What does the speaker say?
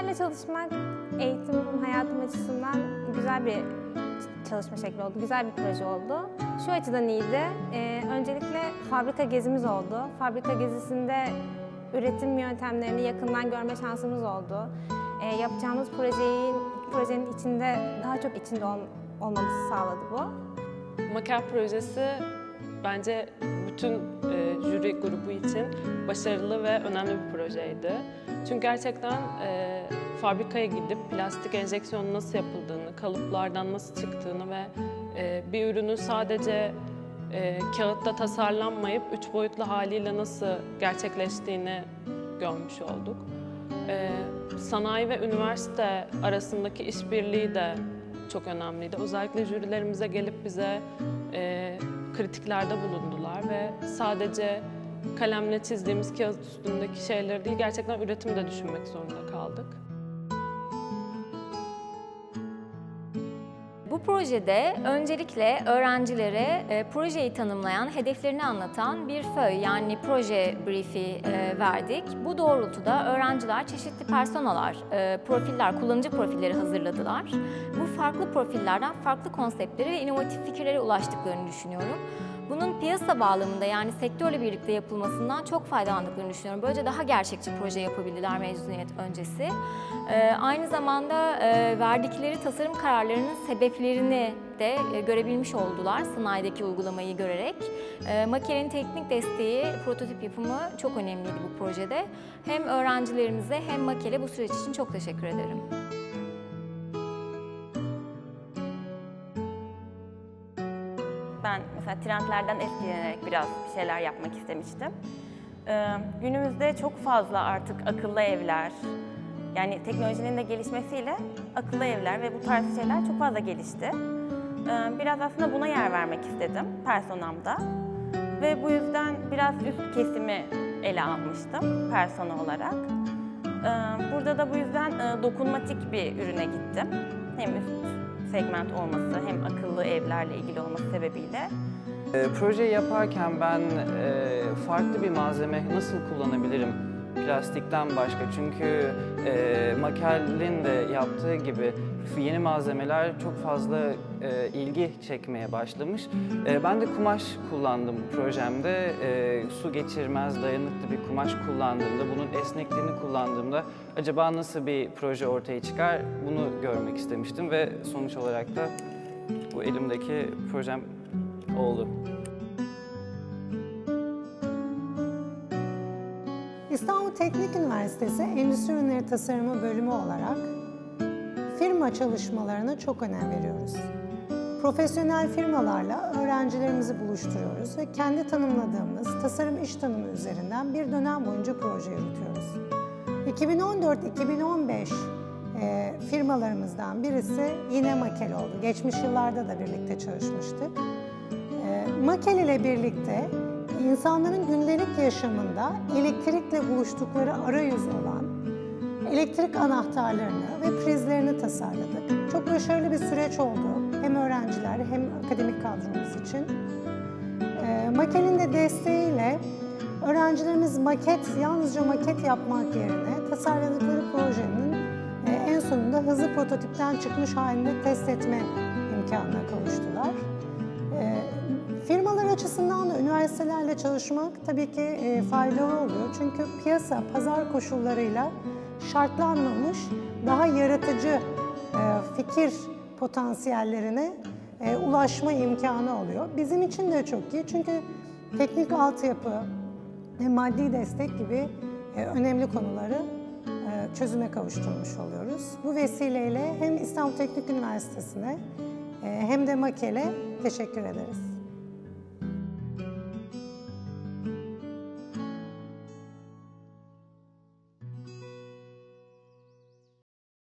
Öğrencilerle çalışmak eğitimim, hayatım açısından güzel bir çalışma şekli oldu, güzel bir proje oldu. Şu açıdan iyiydi, Ee, öncelikle fabrika gezimiz oldu. Fabrika gezisinde üretim yöntemlerini yakından görme şansımız oldu. Ee, yapacağımız projenin, projenin içinde, daha çok içinde ol- olmamızı sağladı bu. Maker projesi bence bütün e, jüri grubu için başarılı ve önemli bir projeydi. Çünkü gerçekten e, fabrikaya gidip plastik enjeksiyon nasıl yapıldığını, kalıplardan nasıl çıktığını ve e, bir ürünün sadece e, kağıtta tasarlanmayıp üç boyutlu haliyle nasıl gerçekleştiğini görmüş olduk. E, sanayi ve üniversite arasındaki işbirliği de çok önemliydi. Özellikle jürilerimize gelip bize e, kritiklerde bulundular ve sadece kalemle çizdiğimiz kağıt üstündeki şeyleri değil, gerçekten üretimi de düşünmek zorunda kaldık. Bu projede öncelikle öğrencilere e, projeyi tanımlayan, hedeflerini anlatan bir föy yani proje brief'i e, verdik. Bu doğrultuda öğrenciler çeşitli personalar, e, profiller, kullanıcı profilleri hazırladılar. Bu farklı profillerden farklı konseptlere ve inovatif fikirlere ulaştıklarını düşünüyorum. Bunun piyasa bağlamında yani sektörle birlikte yapılmasından çok faydalandıklarını düşünüyorum. Böylece daha gerçekçi proje yapabildiler mezuniyet öncesi. Ee, aynı zamanda e, verdikleri tasarım kararlarının sebeplerini de e, görebilmiş oldular sanayideki uygulamayı görerek. E, Makenin teknik desteği, prototip yapımı çok önemliydi bu projede. Hem öğrencilerimize hem Makele bu süreç için çok teşekkür ederim. Ben mesela trendlerden etkilenerek biraz bir şeyler yapmak istemiştim. Ee, günümüzde çok fazla artık akıllı evler, yani teknolojinin de gelişmesiyle akıllı evler ve bu tarz şeyler çok fazla gelişti. Ee, biraz aslında buna yer vermek istedim personamda. Ve bu yüzden biraz üst kesimi ele almıştım persona olarak. Ee, burada da bu yüzden e, dokunmatik bir ürüne gittim. Hem üst segment olması hem akıllı evlerle ilgili olması sebebiyle. E, projeyi yaparken ben e, farklı bir malzeme nasıl kullanabilirim plastikten başka? Çünkü e, Makel'in de yaptığı gibi yeni malzemeler çok fazla e, ilgi çekmeye başlamış. E, ben de kumaş kullandım projemde. E, su geçirmez, dayanıklı bir kumaş kullandığımda, bunun esnekliğini kullandığımda acaba nasıl bir proje ortaya çıkar bunu görmek istemiştim ve sonuç olarak da bu elimdeki projem oldu. İstanbul Teknik Üniversitesi Endüstri Ürünleri Tasarımı bölümü olarak firma çalışmalarına çok önem veriyoruz. Profesyonel firmalarla öğrencilerimizi buluşturuyoruz ve kendi tanımladığımız tasarım iş tanımı üzerinden bir dönem boyunca proje yürütüyoruz. 2014-2015 e, firmalarımızdan birisi yine Makel oldu. Geçmiş yıllarda da birlikte çalışmıştık. E, Makel ile birlikte insanların gündelik yaşamında elektrikle buluştukları arayüz olan elektrik anahtarlarını ve prizlerini tasarladık. Çok başarılı bir süreç oldu hem öğrenciler hem akademik kadromuz için. E, Makel'in de desteğiyle öğrencilerimiz maket, yalnızca maket yapmak yerine tasarladıkları projenin e, en sonunda hızlı prototipten çıkmış halinde test etme imkanına kavuştular. E, Firmalar açısından da üniversitelerle çalışmak tabii ki e, faydalı oluyor. Çünkü piyasa, pazar koşullarıyla şartlanmamış, daha yaratıcı e, fikir potansiyellerine e, ulaşma imkanı oluyor. Bizim için de çok iyi çünkü teknik altyapı ve maddi destek gibi e, önemli konuları çözüme kavuşturmuş oluyoruz. Bu vesileyle hem İstanbul Teknik Üniversitesi'ne hem de Makel'e teşekkür ederiz.